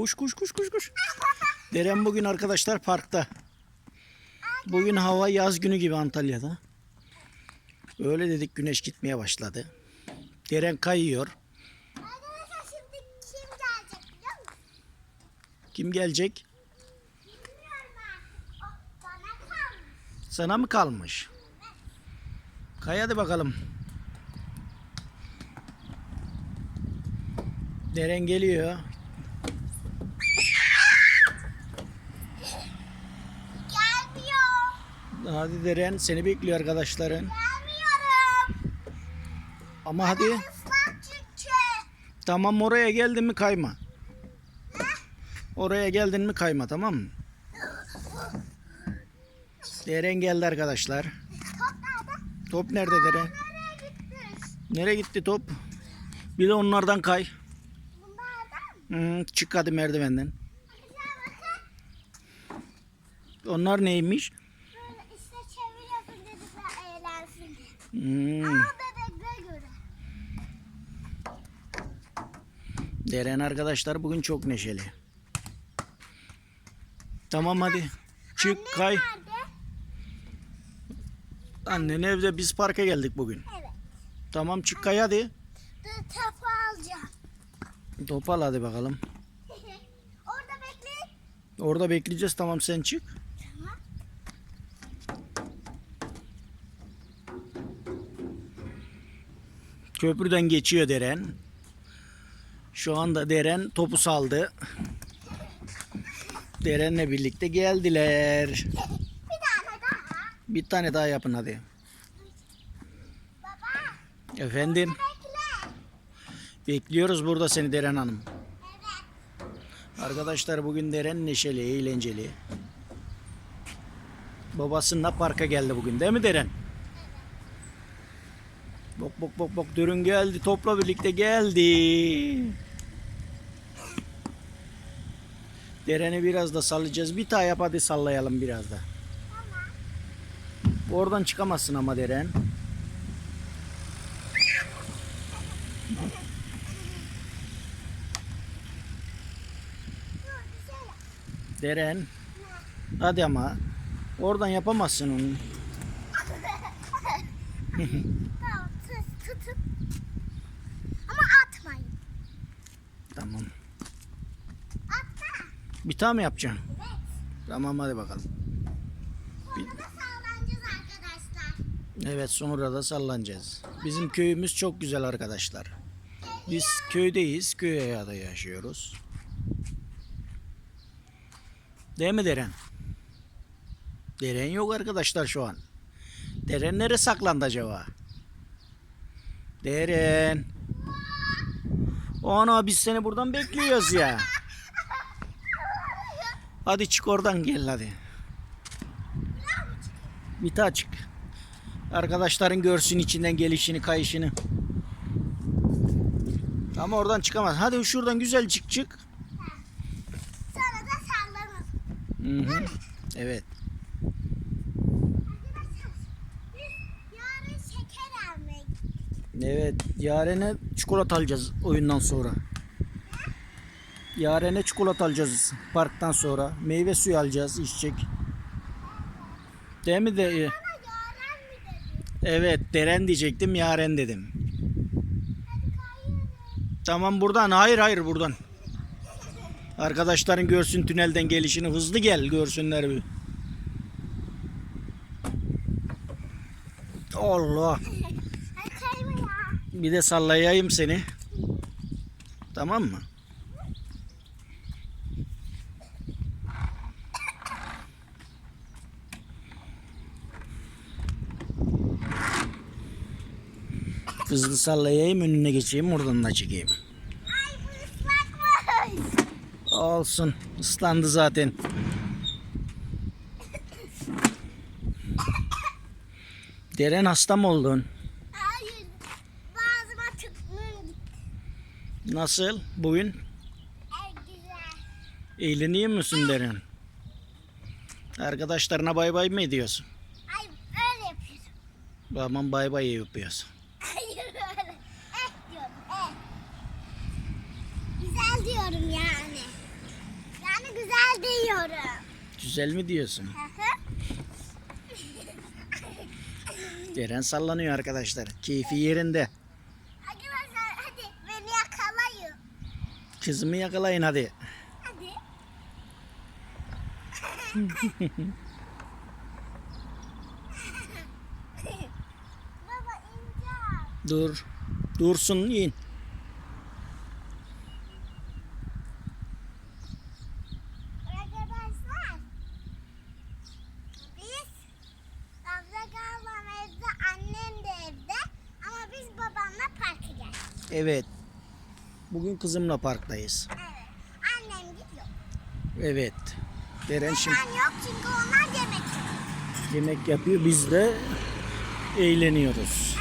Koş koş koş koş koş. Deren bugün arkadaşlar parkta. Bugün hava yaz günü gibi Antalya'da. Öyle dedik güneş gitmeye başladı. Deren kayıyor. Arkadaşlar şimdi kim gelecek biliyor musun? Kim gelecek? Bilmiyorum ben. O bana kalmış. Sana mı kalmış? Kay hadi bakalım. Deren geliyor. Hadi Deren seni bekliyor arkadaşların. Gelmiyorum. Ama hadi. Çünkü. Tamam oraya geldin mi kayma. Oraya geldin mi kayma tamam mı? Deren geldi arkadaşlar. Top nerede? Top nerede Deren? Nereye gitti top? Bir de onlardan kay. Bunlardan? Hı, çık hadi merdivenden. Onlar neymiş? Hmm, göre. Deren arkadaşlar bugün çok neşeli. Tamam hadi. Çık Annem kay. nerede? Annen evde biz parka geldik bugün. Evet. Tamam çık kay hadi. Topu alacağım. Top al hadi bakalım. Orada bekleyin. Orada bekleyeceğiz tamam sen çık. Köprüden geçiyor Deren. Şu anda Deren topu saldı. Deren'le birlikte geldiler. Bir tane daha. Bir tane daha yapın hadi. Baba Efendim bekle. bekliyoruz burada seni Deren Hanım. Evet. Arkadaşlar bugün Deren neşeli, eğlenceli. Babasıyla parka geldi bugün değil mi Deren? Bok bok Dürün geldi topla birlikte geldi. Deren'i biraz da sallayacağız. Bir daha yap hadi sallayalım biraz da. Oradan çıkamazsın ama Deren. Deren. Hadi ama. Oradan yapamazsın onu. Tamam tut, tutun. Ama atmayın. Tamam. Atma. Bir tane mi yapacaksın? Evet. Tamam hadi bakalım. Arkadaşlar. Evet sonra da sallanacağız. Bizim köyümüz çok güzel arkadaşlar. Biz köydeyiz. Köy hayatı yaşıyoruz. Değil mi Deren? Deren yok arkadaşlar şu an. Deren nereye saklandı acaba? Deren. Ana biz seni buradan bekliyoruz ya. Hadi çık oradan gel hadi. Bir daha çık. Arkadaşların görsün içinden gelişini, kayışını. Ama oradan çıkamaz. Hadi şuradan güzel çık çık. Sonra da sallanır. Hı hı. Evet. Evet. Yaren'e çikolata alacağız oyundan sonra. Yaren'e çikolata alacağız parktan sonra. Meyve suyu alacağız içecek. Değil mi de? Bana yaren mi dedi? Evet. Deren diyecektim. Yaren dedim. Tamam buradan. Hayır hayır buradan. Arkadaşların görsün tünelden gelişini. Hızlı gel görsünler bir. Allah. Bir de sallayayım seni. Tamam mı? Hızlı sallayayım önüne geçeyim oradan da çekeyim. Ay bu ıslakmış. Olsun. ıslandı zaten. Deren hasta mı oldun? Hayır. Boğazıma tıkmıyor gitti. Nasıl? Bugün En güzel. eğleniyor musun Deren? Arkadaşlarına bay bay mı ediyorsun? Ay öyle yapıyorum. Tamam bay bay yapıyorsun. Hayır öyle. Eh diyorum eh. Güzel diyorum yani. güzel diyorum. Güzel mi diyorsun? Deren sallanıyor arkadaşlar. Keyfi yerinde. Arkadaşlar hadi beni yakalayın. Kızımı yakalayın hadi. Hadi. Baba ineceğim. Dur. Dursun in. Arkadaşlar biz abla galiba evde annem de evde ama biz babamla parka geldik. Evet. Bugün kızımla parktayız. Evet. Annem gidiyor. Evet. Deren şimdi Ben yok çünkü onlar yemek yiyor. yemek yapıyor. Biz de eğleniyoruz.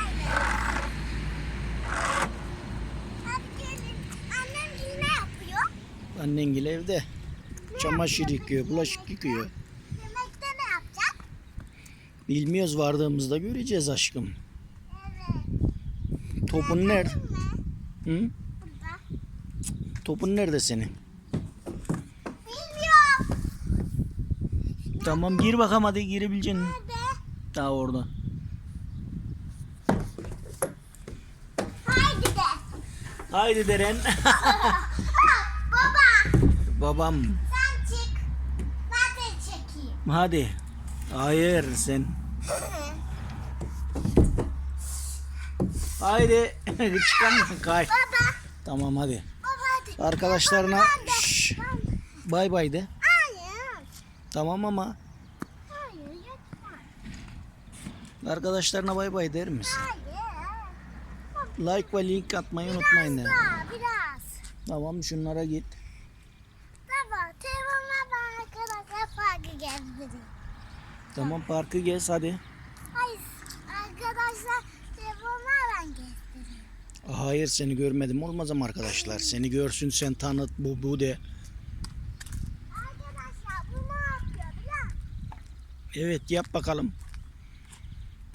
Ne yapıyor? Annengil evde. Ne Çamaşır yapıyor yıkıyor, bulaşık yemekte? yıkıyor. Yemekte ne yapacak? Bilmiyoruz vardığımızda göreceğiz aşkım. Evet. Topun nerede? Hı? Burada. Topun nerede senin? Bilmiyorum. Tamam gir bakalım hadi girebileceksin. Nerede? Daha orada. Haydi de. Haydi Deren. Baba Babam. sen çık. Ben de çekeyim. Hadi. Hayır sen. Haydi. Çıkamıyorsun kay. Baba. Tamam hadi. Baba hadi. Arkadaşlarına Ben de. şş, Ben de. bay bay de. Hayır. Tamam ama Hayır lütfen. arkadaşlarına bay bay der misin? Hayır. Like ve link atmayı unutmayın. Biraz daha biraz. Tamam şunlara git. Baba telefonla ben arkadaşlar farkı gezdireyim. Tamam parkı gez hadi. Hayır arkadaşlar telefonla ben gezdireyim. Hayır seni görmedim olmaz ama arkadaşlar. Seni görsün sen tanıt bu bu de. Arkadaşlar bu ne yapıyor musun? Evet yap bakalım.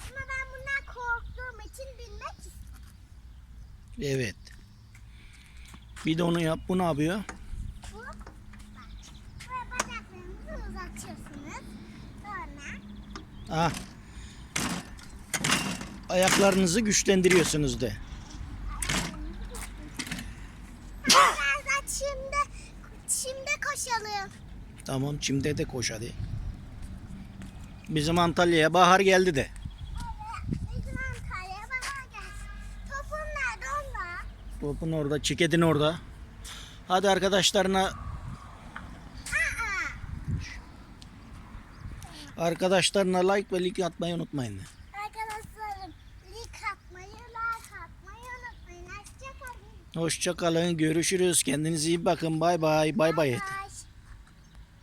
Ama ben bundan korktuğum için bilmek istiyorum. Evet. Bir de onu yap. Bu ne yapıyor? Bu bak. Böyle bacaklarınızı uzatıyorsunuz. Sonra Ah. Ayaklarınızı güçlendiriyorsunuz de. Arkadaşlar şimdi şimdi koşalım. Tamam şimdi de koş hadi. Bizim Antalya'ya bahar geldi de. Bizim Antalya'ya bana gelsin. Topum nerede onda? Topun orada, çiketin orada. Hadi arkadaşlarına arkadaşlarına like ve like atmayı unutmayın. Arkadaşlarım like atmayı, like atmayı unutmayın. Hoşçakalın. Hoşça kalın. Görüşürüz. Kendinize iyi bakın. Bay bay. Bay bay.